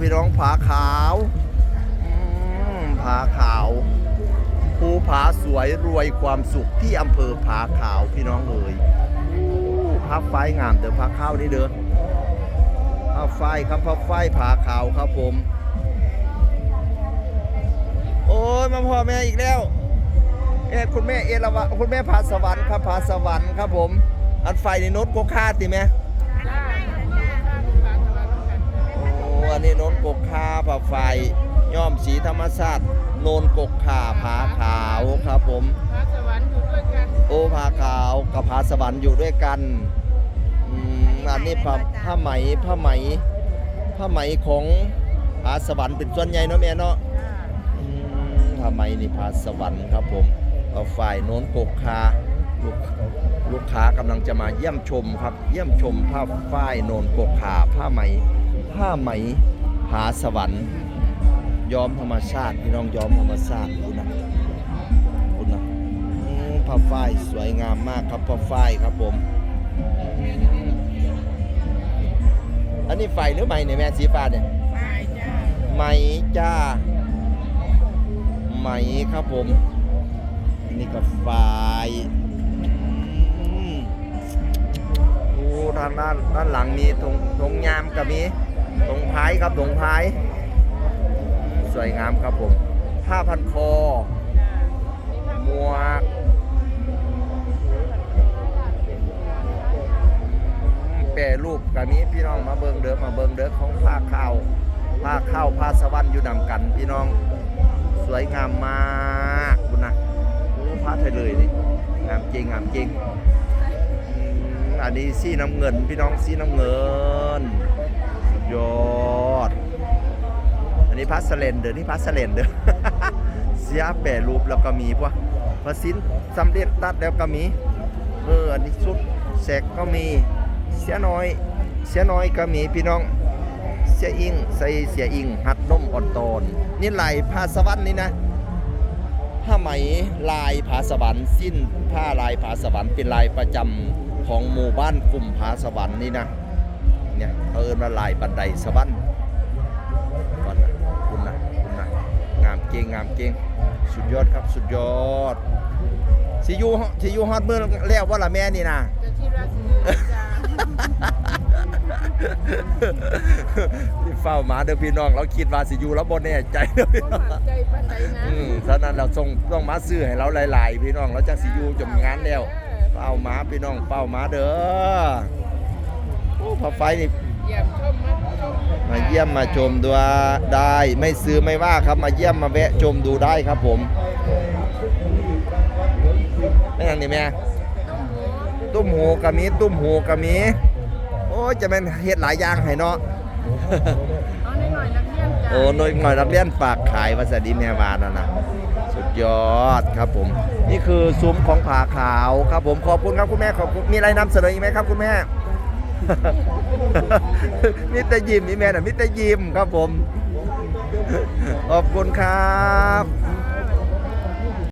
พี่น้องผาขาวผาขาวภูผาสวยรวยความสุขที่อำเภอผาขาวพี่น้องเอ๋ยพับไฟงามเด้อพักข้าวนี่เด้อพับไฟครับพับไฟผาขาวครับผม โอ้ยมาพ่อแม่อีกแล้วเอ๊คุณแม่เอราวัณคุณแม่ผาสวรรค์ครับผาสวรรค์ครับผม อันไฟในน้ตโกคาติไหม อันนี้โน้ตโกคาผาไฟย่อมสีธรรมชาติโนนกกขาผาขาวครับผมพระสวรรค์อยู่ด้วยกันโอ้ผาขาวกับผาสวรรค์อยู่ด้วยกันอืมอันนี้ผ้าผ้าไหมผ้าไหมผ้าไหมของผาสวรรค์เป็นส่วนใหญ่เนาะแม่เนาะอืมทำไมนี่พาสวรรค์ครับผมเอาฝ่ายโน้นกกคาลูกลูกค้ากำลังจะมาเยี่ยมชมครับ เยี่ยมชมผ้าฝ้ายโนนกกขาผ้าไหมผ้าไหม ผาสวรรค์ย้อมธรรมชาติพี่น้องย้อมธรรมชาติคุณนะคุณนะผ้าฝ้ายสวยงามมากครับผ้าฝ้ายครับผม อันนี้ไฟหรือไหมเนี่ยแม่สีฟ้าเนี่ยตายจ้าไหมจ้าไหมครับผม นี่ก็ไฟอืมโอ้ด้านด้านด้านหลังมีธงธงยามกับมี ธงพายครับธงพาย สวยงามครับผมผ้าพันคอหมวกแปรรูปกับนี้พี่น้องมาเบิงเด้อมาเบิงเด้อของผ้าข้าวผ้าข้าวผ้าสวรรค์อยู่นำกัน พี่น้องสวยงามมากคุณนะโอ้ผ้าไทยเลยนี่งามจริงงามจริงอันนี้สีน้ำเงินพี่น้องสีน้ำเงิน ยอด อันนี้พัสเลนเดอร์นี่พัสเลนเดอร์เสียแปรรูปแล้วก็มีพวกพระสินสำเร็จตัดแล้วก็มีเอออันนี้ชุดแสกก็มีเสียน้อย เสียน้อยก็มีพี่น้องเสียอิงใส่เสียอิงหัดนมอ่อนตอนนี่ลายผ้าสวรรค์นี่นะผ้าไหมลายผ้าสวรรค์สิ้นผ้าลายผ้าสวรรค์เป็นลายประจำของหมู่บ้านกลุ่มผ้าสวรรค์นี่นะ เนี่ยเขาเอิ้นว่าลายบันไดสวรรค์ก่อนนะคุณนะคุณนะงามเก่งงามเก่งสุดยอดครับสุดยอดสิอยูสิอยูฮอดมือแล้วว่าละแม่นี่นะจะที่ราศีจ้าที่เฝ้าหมาเด้อพี่น้องเราคิดว่าสิอยู่แล้วบ่แน่ใจเด้อพี่บ่น้องมั่นใจปานใดนะอืมฉะนั้นเราส่งต้องมาซื้อให้เราหลาย ๆ พี่น้องเราจักสิอยู่จนงานแล้วเฝ้าหมาพี่น้องเฝ้าหมาเด้อโอ้ พอไฟนี่เยี่ยมชมมาชมมาเยี่ยมมาชมดูได้ ไม่ซื้อไม่ว่าครับมาเยี่ยมมาแวะชมดูได้ครับผมไม่ยังนี่แม่ต้มหมูตุ้มหูกะมีตุ้มหูกะมีโอ้ยจะเป็นเฮ็ดหลายอย่างให้เนาะเอาหน่อยๆนักเรียนจ้าโอ้หน่อยหน่อยนักเรียนฝากขายวัสดีแม่วานนะนะสุดยอดครับผม นี่คือซุ้มของผาขาวครับผมขอบคุณครับคุณแม่ขอบคุณมีอะไรนำเสนออีกไหมครับคุณแม่ มิตรยิมนี่แม่น่ะมิตรยิมครับผม ขอบคุณครับ